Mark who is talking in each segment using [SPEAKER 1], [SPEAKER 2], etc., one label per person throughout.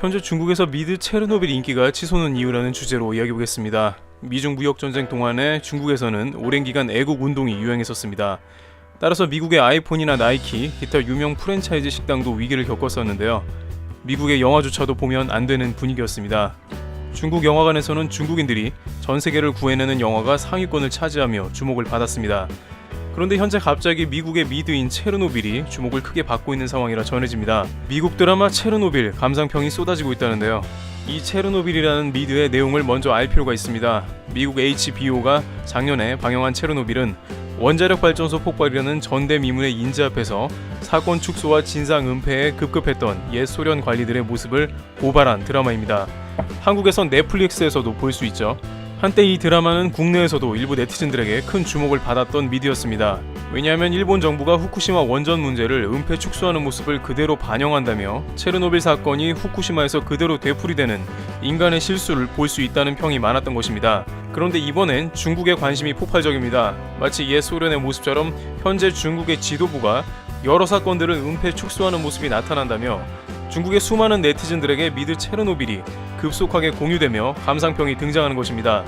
[SPEAKER 1] 현재 중국에서 미드 체르노빌 인기가 치솟는 이유라는 주제로 이야기해보겠습니다. 미중 무역 전쟁 동안에 중국에서는 오랜 기간 애국 운동이 유행했었습니다. 따라서 미국의 아이폰이나 나이키, 기타 유명 프랜차이즈 식당도 위기를 겪었었는데요. 미국의 영화조차도 보면 안 되는 분위기였습니다. 중국 영화관에서는 중국인들이 전 세계를 구해내는 영화가 상위권을 차지하며 주목을 받았습니다. 그런데 현재 갑자기 미국의 미드인 체르노빌이 주목을 크게 받고 있는 상황이라 전해집니다. 미국 드라마 체르노빌 감상평이 쏟아지고 있다는데요. 이 체르노빌이라는 미드의 내용을 먼저 알 필요가 있습니다. 미국 HBO가 작년에 방영한 체르노빌은 원자력 발전소 폭발이라는 전대미문의 인재 앞에서 사건 축소와 진상 은폐에 급급했던 옛 소련 관리들의 모습을 고발한 드라마입니다. 한국에선 넷플릭스에서도 볼 수 있죠. 한때 이 드라마는 국내에서도 일부 네티즌들에게 큰 주목을 받았던 미디어였습니다. 왜냐하면 일본 정부가 후쿠시마 원전 문제를 은폐 축소하는 모습을 그대로 반영한다며 체르노빌 사건이 후쿠시마에서 그대로 되풀이되는 인간의 실수를 볼 수 있다는 평이 많았던 것입니다. 그런데 이번엔 중국의 관심이 폭발적입니다. 마치 옛 소련의 모습처럼 현재 중국의 지도부가 여러 사건들을 은폐 축소하는 모습이 나타난다며 중국의 수많은 네티즌들에게 미드 체르노빌이 급속하게 공유되며 감상평이 등장하는 것입니다.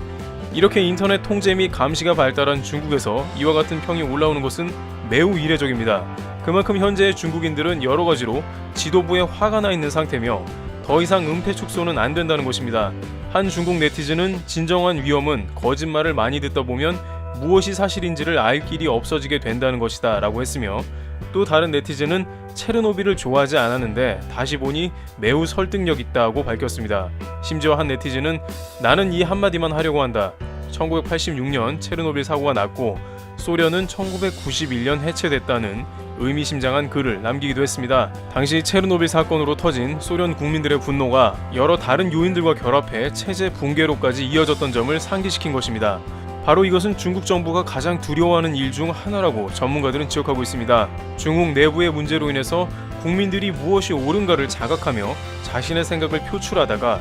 [SPEAKER 1] 이렇게 인터넷 통제 및 감시가 발달한 중국에서 이와 같은 평이 올라오는 것은 매우 이례적입니다. 그만큼 현재 중국인들은 여러 가지로 지도부에 화가 나 있는 상태며 더 이상 은폐 축소는 안 된다는 것입니다. 한 중국 네티즌은 진정한 위험은 거짓말을 많이 듣다 보면 무엇이 사실인지를 알 길이 없어지게 된다는 것이다 라고 했으며 또 다른 네티즌은 체르노빌을 좋아하지 않았는데 다시 보니 매우 설득력 있다고 밝혔습니다. 심지어 한 네티즌은 나는 이 한마디만 하려고 한다. 1986년 체르노빌 사고가 났고 소련은 1991년 해체됐다는 의미심장한 글을 남기기도 했습니다. 당시 체르노빌 사건으로 터진 소련 국민들의 분노가 여러 다른 요인들과 결합해 체제 붕괴로까지 이어졌던 점을 상기시킨 것입니다. 바로 이것은 중국 정부가 가장 두려워하는 일 중 하나라고 전문가들은 지적하고 있습니다. 중국 내부의 문제로 인해서 국민들이 무엇이 옳은가를 자각하며 자신의 생각을 표출하다가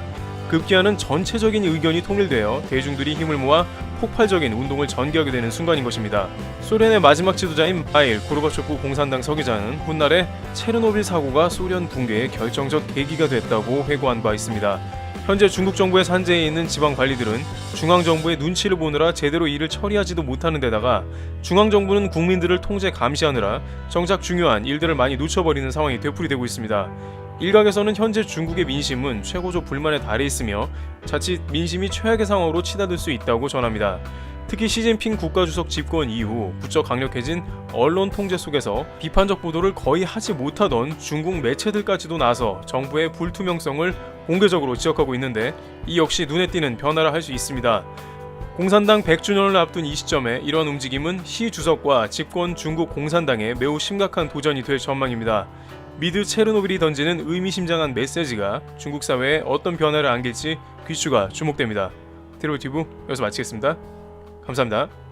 [SPEAKER 1] 급기야는 전체적인 의견이 통일되어 대중들이 힘을 모아 폭발적인 운동을 전개하게 되는 순간인 것입니다. 소련의 마지막 지도자인 마일 고르바초프 공산당 서기자는 훗날에 체르노빌 사고가 소련 붕괴의 결정적 계기가 됐다고 회고한 바 있습니다. 현재 중국 정부의 산재에 있는 지방 관리들은 중앙 정부의 눈치를 보느라 제대로 일을 처리하지도 못하는 데다가 중앙 정부는 국민들을 통제 감시하느라 정작 중요한 일들을 많이 놓쳐버리는 상황이 되풀이되고 있습니다. 일각에서는 현재 중국의 민심은 최고조 불만에 달해 있으며 자칫 민심이 최악의 상황으로 치닫을 수 있다고 전합니다. 특히 시진핑 국가주석 집권 이후 부쩍 강력해진 언론 통제 속에서 비판적 보도를 거의 하지 못하던 중국 매체들까지도 나서 정부의 불투명성을 공개적으로 지적하고 있는데 이 역시 눈에 띄는 변화라 할 수 있습니다. 공산당 100주년을 앞둔 이 시점에 이런 움직임은 시 주석과 집권 중국 공산당에 매우 심각한 도전이 될 전망입니다. 미드 체르노빌이 던지는 의미심장한 메시지가 중국 사회에 어떤 변화를 안길지 귀추가 주목됩니다. 튜브 여기서 마치겠습니다. 감사합니다.